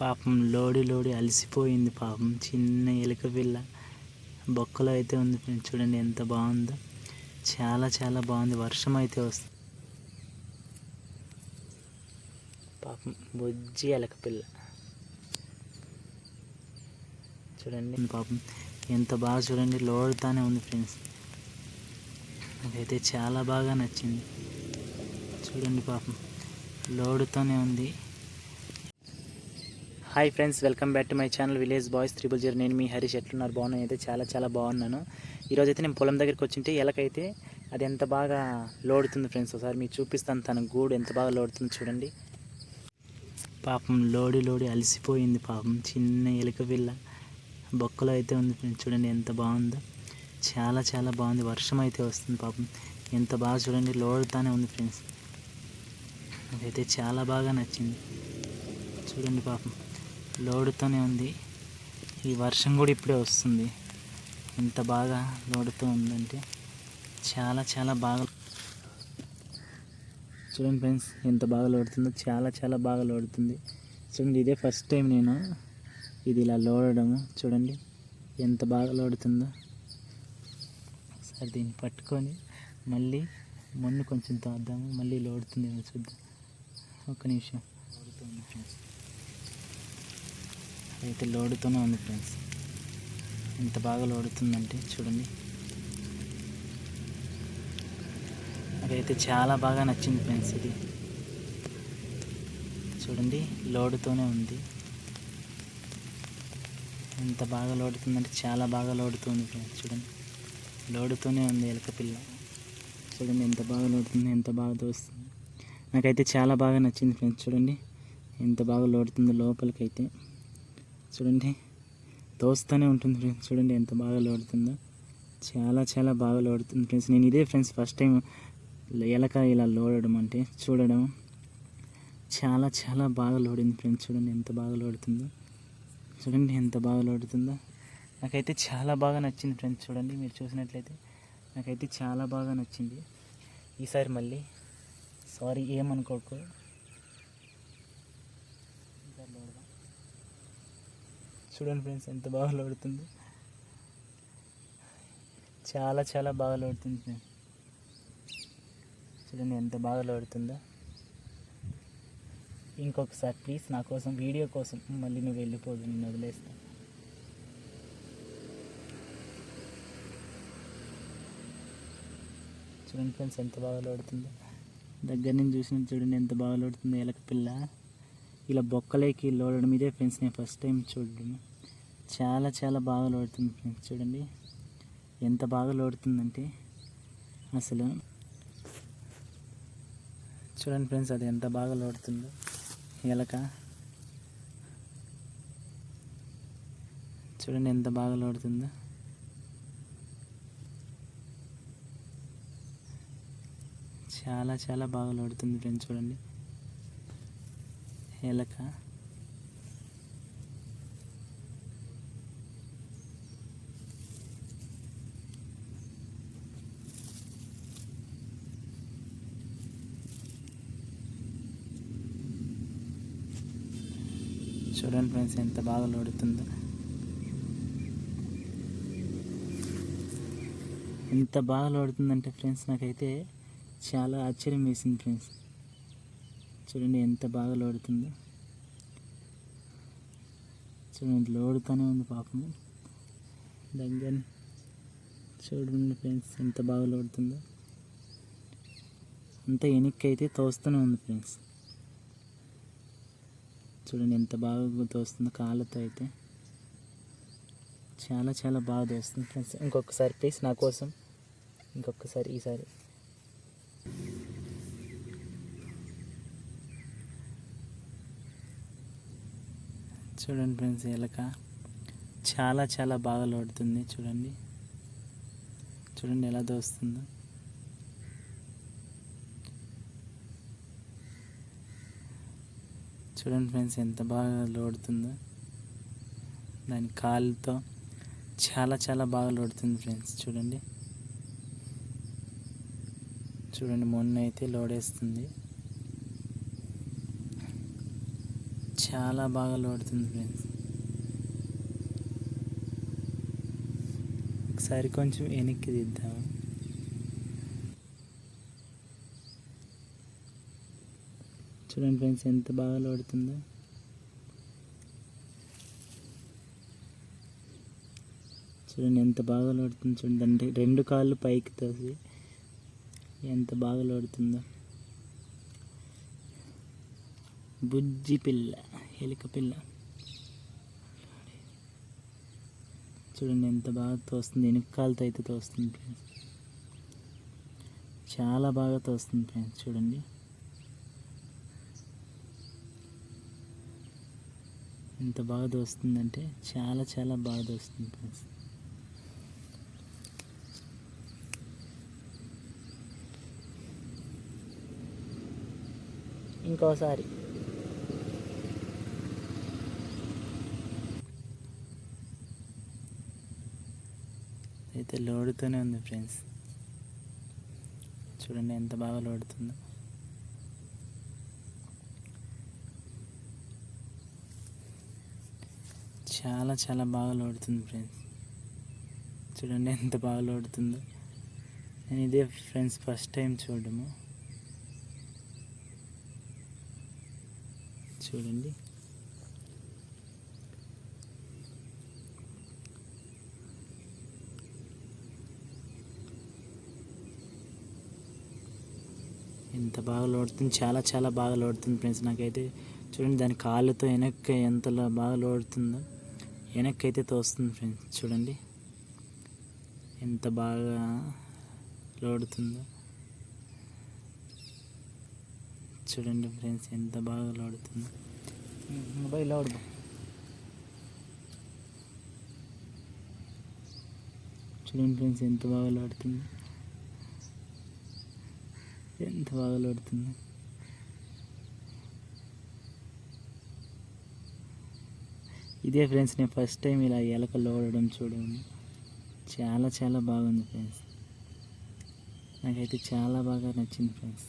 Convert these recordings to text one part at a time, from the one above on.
పాపం లోడి లోడి అలసిపోయింది పాపం. చిన్న ఎలుక పిల్ల. బొక్కలో అయితే ఉంది ఫ్రెండ్స్ చూడండి ఎంత బాగుందో. చాలా చాలా బాగుంది. వర్షం అయితే వస్తుంది పాపం బొజ్జి ఎలక పిల్ల. చూడండి పాపం ఎంత బాగా చూడండి లోడుతానే ఉంది ఫ్రెండ్స్. నాకైతే చాలా బాగా నచ్చింది. చూడండి పాపం లోడుతోనే ఉంది. Hi friends welcome back to my channel village boys triple zero. నేను మీ హరీష్ ఎట్లున్నారు? బాగున్నాను. అయితే చాలా చాలా బాగున్నాను. ఈరోజు అయితే నేను పొలం దగ్గరికి వచ్చింటే ఎలకైతే అది ఎంత బాగా లోడుతుంది ఫ్రెండ్స్? ఒకసారి మీకు చూపిస్తాను. తన గూడు ఎంత బాగా లోడుతుంది చూడండి. పాపం లోడి లోడి అలసిపోయింది పాపం. చిన్న ఎలుక పిల్ల బొక్కలో అయితే ఉంది ఫ్రెండ్స్. చూడండి ఎంత బాగుందో. చాలా చాలా బాగుంది. వర్షం అయితే వస్తుంది పాపం. ఎంత బాగా చూడండి లోడుతానే ఉంది ఫ్రెండ్స్. అదైతే చాలా బాగా నచ్చింది. చూడండి పాపం. లోడుతూనే ఉంది. ఈ వర్షం కూడా ఇప్పుడే వస్తుంది. ఎంత బాగా లోడుతూ ఉందంటే చాలా చాలా బాగా చూడండి ఫ్రెండ్స్ ఎంత బాగా లోడుతుందో చాలా చాలా బాగా లోడుతుంది. చూడండి ఇదే ఫస్ట్ టైం నేను ఇది ఇలా లోడడము చూడండి ఎంత బాగా లోడుతుందో. సరే దీన్ని పట్టుకొని మళ్ళీ మొన్ను కొంచెం తోద్దాము. మళ్ళీ లోడుతుందేమో చూద్దాం. ఒక్క నిమిషం. లోడుతుంది ఫ్రెండ్స్. అయితే లోడుతూనే ఉంది ఫ్రెండ్స్. ఎంత బాగా లోడుతుందంటే చూడండి. నాకైతే చాలా బాగా నచ్చింది ఫ్రెండ్స్ ఇది. చూడండి లోడుతూనే ఉంది. ఎంత బాగా లోడుతుందంటే చాలా బాగా లోడుతుంది ఫ్రెండ్స్. చూడండి లోడుతూనే ఉంది ఎలక పిల్ల. చూడండి ఎంత బాగా లోడుతుంది ఎంత బాగా దోస్తుంది నాకైతే చాలా బాగా నచ్చింది ఫ్రెండ్స్. చూడండి ఎంత బాగా లోడుతుందో లోపలికైతే. చూడండి. తోస్తూనే ఉంటుంది ఫ్రెండ్స్ చూడండి ఎంత బాగా లోడుతుందో. చాలా చాలా బాగా లోడుతుంది ఫ్రెండ్స్ నేను ఇదే ఫ్రెండ్స్ ఫస్ట్ టైం ఎలక ఇలా లోడడం అంటే చూడడం. చాలా చాలా బాగా లోడింది ఫ్రెండ్స్ చూడండి ఎంత బాగా లోడుతుందో. చూడండి ఎంత బాగా లోడుతుందో. నాకైతే చాలా బాగా నచ్చింది ఫ్రెండ్స్ చూడండి మీరు చూసినట్లయితే నాకైతే చాలా బాగా నచ్చింది. ఈసారి మళ్ళీ సారీ ఏమనుకోకు ఈసారి లోడదాం. చూడండి ఫ్రెండ్స్ ఎంత బాగా లోడుతుంది. చాలా చాలా బాగా లోడుతుంది ఫ్రెండ్స్. చూడండి ఎంత బాగా లోడుతుందో. ఇంకొకసారి ప్లీజ్ నా కోసం వీడియో కోసం మళ్ళీ నువ్వు వెళ్ళిపోదు నేను వదిలేస్తాను చూడండి ఫ్రెండ్స్ ఎంత బాగా లోడుతుందో. దగ్గర నుంచి చూసిన చూడండి ఎంత బాగా లోడుతుందో ఎలక పిల్ల. ఇలా బొక్కలేకి లోడడం ఇదే ఫ్రెండ్స్ నేను ఫస్ట్ టైం చూడడం. చాలా చాలా బాగా లోడుతుంది ఫ్రెండ్స్ చూడండి. ఎంత బాగా లోడుతుందంటే అసలు చూడండి ఫ్రెండ్స్ అది ఎంత బాగా లోడుతుందో. ఎలక. చూడండి ఎంత బాగా లోడుతుందో. చాలా చాలా బాగా లోడుతుంది ఫ్రెండ్స్ చూడండి. ఎలక చూడండి ఫ్రెండ్స్ ఎంత బాగా లోడుతుందో. ఎంత బాగా లోడుతుందంటే ఫ్రెండ్స్ నాకైతే చాలా ఆశ్చర్యం వేసింది ఫ్రెండ్స్. చూడండి ఎంత బాగా లోడుతుందో. చూడండి లోడుతూనే ఉంది పాపం. దగ్గర చూడండి ఫ్రెండ్స్ ఎంత బాగా లోడుతుందో. అంత వెనక్కి అయితే తోస్తూనే ఉంది ఫ్రెండ్స్. చూడండి ఎంత బాగా తోస్తుందో కాళ్ళతో అయితే. చాలా చాలా బాగా తోస్తుంది ఫ్రెండ్స్. ఇంకొకసారి ప్లీజ్ నా కోసం ఇంకొకసారి ఈసారి. చూడండి ఫ్రెండ్స్ ఎలక చాలా చాలా బాగా లోడుతుంది. చూడండి. చూడండి ఎలా దోస్తుందో. చూడండి ఫ్రెండ్స్ ఎంత బాగా లోడుతుందో. దాని కాలుతో చాలా చాలా బాగా లోడుతుంది ఫ్రెండ్స్ చూడండి. చూడండి మొన్న అయితే లోడేస్తుంది. చాలా బాగా లోడుతుంది ఫ్రెండ్స్ ఒకసారి కొంచెం వెనక్కి దిద్దాము. చూడండి ఫ్రెండ్స్ ఎంత బాగా లోడుతుందో. చూడండి ఎంత బాగా లోడుతుంది చూడండి. రెండు కాళ్ళు పైకి తోసి ఎంత బాగా లోడుతుందో. బుజ్జి పిల్ల ఎలుక పిల్ల. చూడండి ఎంత బాగా తోస్తుంది వెనుక అయితే తోస్తుంది ఫ్రెండ్స్ చాలా బాగా తోస్తుంది ఫ్రెండ్స్ చూడండి. ఎంత బాగా దోస్తుందంటే చాలా చాలా బాగా దోస్తుంది ఫ్రెండ్స్ ఇంకోసారి. అయితే లోడుతూనే ఉంది ఫ్రెండ్స్. చూడండి ఎంత బాగా లోడుతుందో. చాలా చాలా బాగా లోడుతుంది ఫ్రెండ్స్. చూడండి ఎంత బాగా లోడుతుందో. నేను ఇదే ఫ్రెండ్స్ ఫస్ట్ టైం చూడము చూడండి. ఎంత బాగా లోడుతుంది చాలా చాలా బాగా లోడుతుంది ఫ్రెండ్స్ నాకైతే. చూడండి దాని కాళ్ళతో వెనక్కి ఎంతలా బాగా లోడుతుందో వెనక్కి అయితే తోస్తుంది ఫ్రెండ్స్ చూడండి ఎంత బాగా లోడుతుందో. చూడండి ఫ్రెండ్స్ ఎంత బాగా లోడుతుందో. మొబైల్ లోడ్ చూడండి ఫ్రెండ్స్ ఎంత బాగా లోడుతుంది. ఎంత బాగా లోడుతుంది ఇదే ఫ్రెండ్స్ నేను ఫస్ట్ టైం ఇలా ఎలక లోడడం చూడండి. చాలా చాలా బాగుంది ఫ్రెండ్స్. నాకైతే చాలా బాగా నచ్చింది ఫ్రెండ్స్.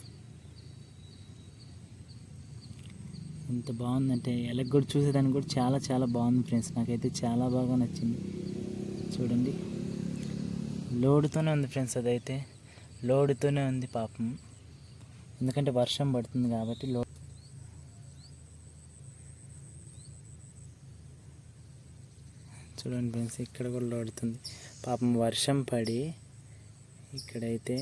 ఎంత బాగుందంటే ఎలక కూడా చూసేదానికి కూడా చాలా చాలా బాగుంది ఫ్రెండ్స్. నాకైతే చాలా బాగా నచ్చింది. చూడండి. లోడుతోనే ఉంది ఫ్రెండ్స్ అదైతే. లోడుతోనే ఉంది పాపం. ఎందుకంటే వర్షం పడుతుంది కాబట్టి లో చూడండి ఫ్రెండ్స్ ఇక్కడ కూడా లోడుతుంది. పాపం వర్షం పడి ఇక్కడైతే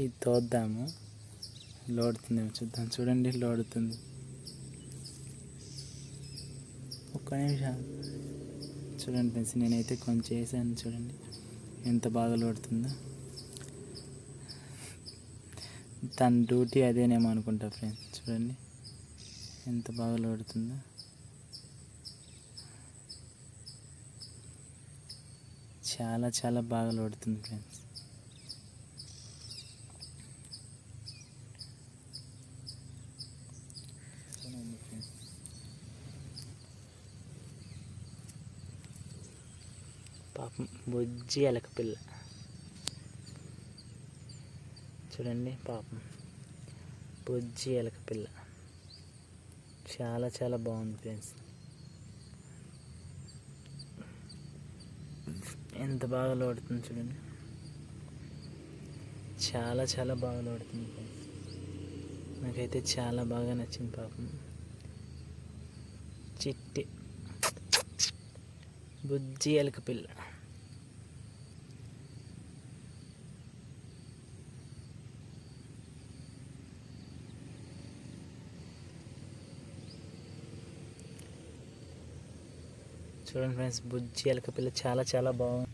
ఇది తోద్దాము. లోడుతుందేమో చూద్దాం. చూడండి లోడుతుంది. ఒక్క నిమిషం. చూడండి ఫ్రెండ్స్ నేనైతే కొంచెం చేశాను. చూడండి. ఎంత బాగా లోడుతుందో తన డ్యూటీ అదేనేమో అనుకుంటా ఫ్రెండ్స్ చూడండి. ఎంత బాగా లోడుతుందో చాలా చాలా బాగా లోడుతుంది ఫ్రెండ్స్ పాపం బొజ్జి ఎలక పిల్ల. చూడండి పాపం బొజ్జి ఎలక పిల్ల. చాలా చాలా బాగుంది ఫ్రెండ్స్. ఎంత బాగా లోడుతుంది చూడండి. చాలా చాలా బాగా లోడుతుంది ఫ్రెండ్స్. నాకైతే చాలా బాగా నచ్చింది పాపం. చిట్టి. బుజ్జి ఎలక పిల్ల. చూడండి ఫ్రెండ్స్ బుజ్జి ఎలక పిల్ల చాలా చాలా బాగుంది.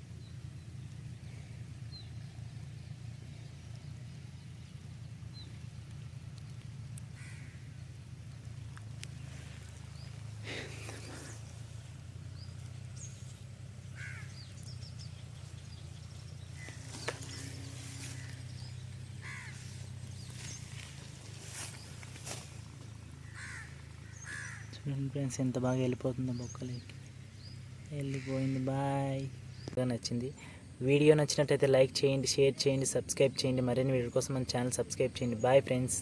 చూడండి ఫ్రెండ్స్ ఎంత బాగా వెళ్ళిపోతుందో బొక్కలేకి వెళ్ళిపోయింది బాయ్. బాగా నచ్చింది. వీడియో నచ్చినట్టయితే లైక్ చేయండి షేర్ చేయండి సబ్స్క్రైబ్ చేయండి. మరిన్ని వీడియో కోసం మన ఛానల్ సబ్స్క్రైబ్ చేయండి. Bye friends.